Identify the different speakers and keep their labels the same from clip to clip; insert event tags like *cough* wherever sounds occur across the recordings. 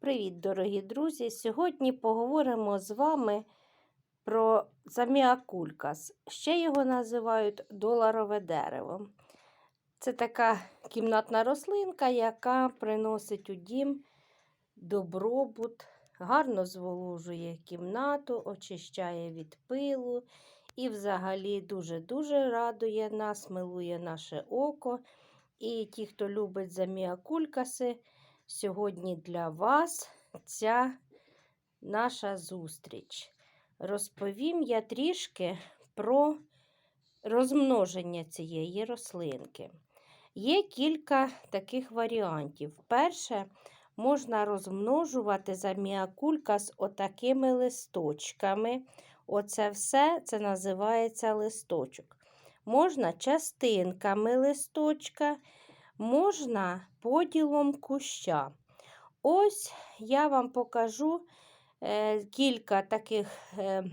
Speaker 1: Привіт, дорогі друзі! Сьогодні поговоримо з вами про заміакулькас. Ще його називають доларове дерево. Це така кімнатна рослинка, яка приносить у дім добробут, гарно зволожує кімнату, очищає від пилу і взагалі дуже-дуже радує нас, милує наше око. І ті, хто любить заміакулькаси, Сьогодні для вас ця наша зустріч. Розповім я трішки про розмноження цієї рослинки. Є кілька таких варіантів. Перше, можна розмножувати заміакулька з отакими листочками. Оце все це називається листочок. Можна частинками листочка можна поділом куща. Ось я вам покажу е, кілька таких е,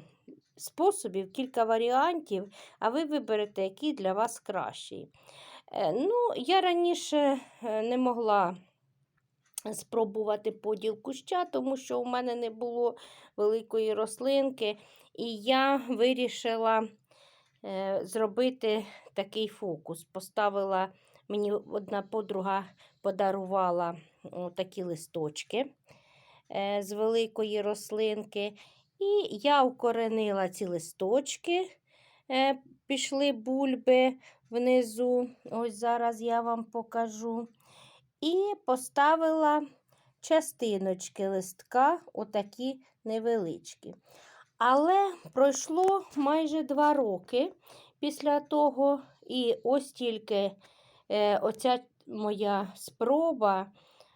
Speaker 1: способів, кілька варіантів, а ви виберете, який для вас кращий. Е, ну, Я раніше е, не могла спробувати поділ куща, тому що у мене не було великої рослинки, і я вирішила е, зробити такий фокус. Поставила Мені одна подруга подарувала такі листочки е, з великої рослинки. І я укоренила ці листочки, е, пішли бульби внизу. Ось зараз я вам покажу. І поставила частиночки листка, отакі невеличкі. Але пройшло майже два роки після того, і ось тільки оця моя спроба,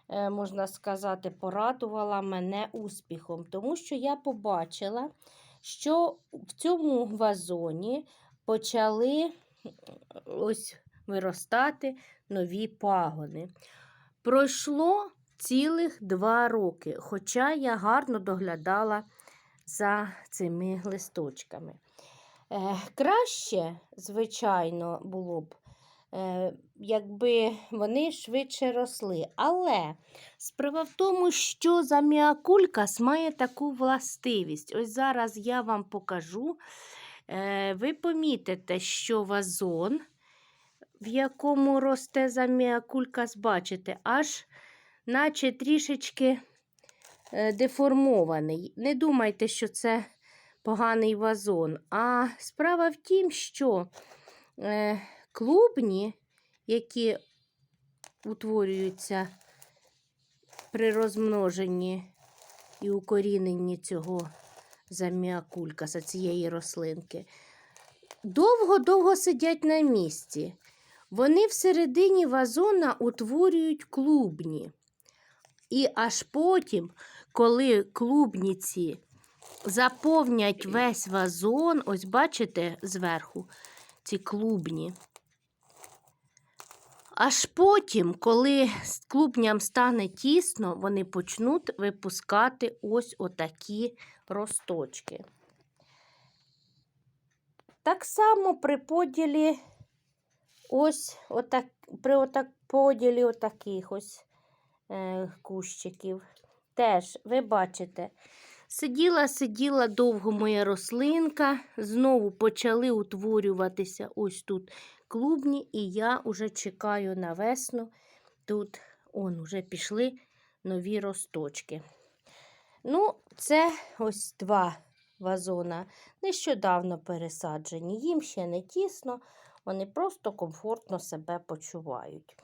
Speaker 1: е, можна сказати, порадувала мене успіхом, тому що я побачила, що в цьому вазоні почали ось виростати нові пагони. Пройшло цілих два роки, хоча я гарно доглядала за цими листочками. Е, краще, звичайно, було б Е, якби вони швидше росли. Але справа в тому, що заміакулькас має таку властивість. Ось зараз я вам покажу. Е, ви помітите, що вазон, в якому росте заміакулькас, бачите, аж наче трішечки е, деформований. Не думайте, що це поганий вазон. А справа в тім, що клубні, які утворюються при розмноженні і укоріненні цього заміакулькаса, цієї рослинки, довго-довго сидять на місці. Вони всередині вазона утворюють клубні. І аж потім, коли клубніці заповнять весь вазон, ось бачите зверху ці клубні, Аж потім, коли клубням стане тісно, вони почнуть випускати ось отакі росточки. Так само при поділі ось отак, при отак, поділі отаких ось е, кущиків. Теж, ви бачите, сиділа, сиділа довго моя рослинка, знову почали утворюватися ось тут клубні, і я вже чекаю на весну. Тут он уже пішли нові росточки. Ну, це ось два вазона. Нещодавно пересаджені. Їм ще не тісно, вони просто комфортно себе почувають.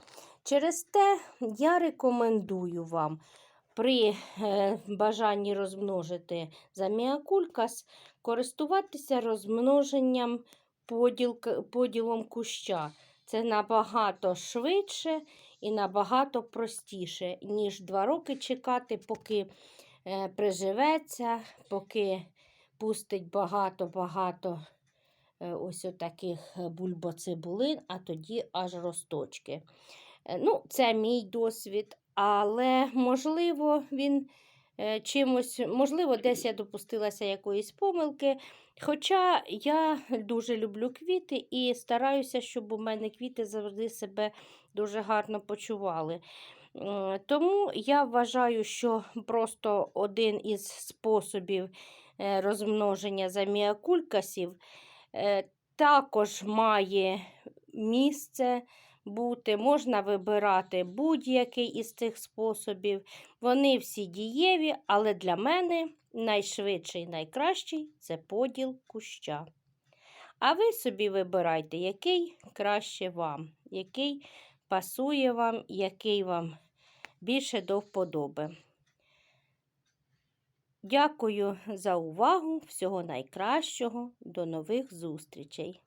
Speaker 1: Через те я рекомендую вам при е, бажанні розмножити заміакулькас користуватися розмноженням поділ, поділом куща. Це набагато швидше і набагато простіше, ніж два роки чекати, поки е, приживеться, поки пустить багато-багато е, ось таких бульбоцибулин, а тоді аж росточки. Е, ну, Це мій досвід, але, можливо, він чимось, можливо, десь я допустилася якоїсь помилки. Хоча я *laughs* дуже люблю квіти і стараюся, щоб у мене квіти завжди себе дуже гарно почували. Тому я вважаю, що просто один із способів е, розмноження заміакулькасів е, також має місце бути. Можна вибирати будь-який із цих способів. Вони всі дієві, але для мене найшвидший, найкращий це поділ куща. А ви собі вибирайте, який краще вам, який пасує вам, який вам більше до вподоби. Дякую за увагу. Всього найкращого. До нових зустрічей!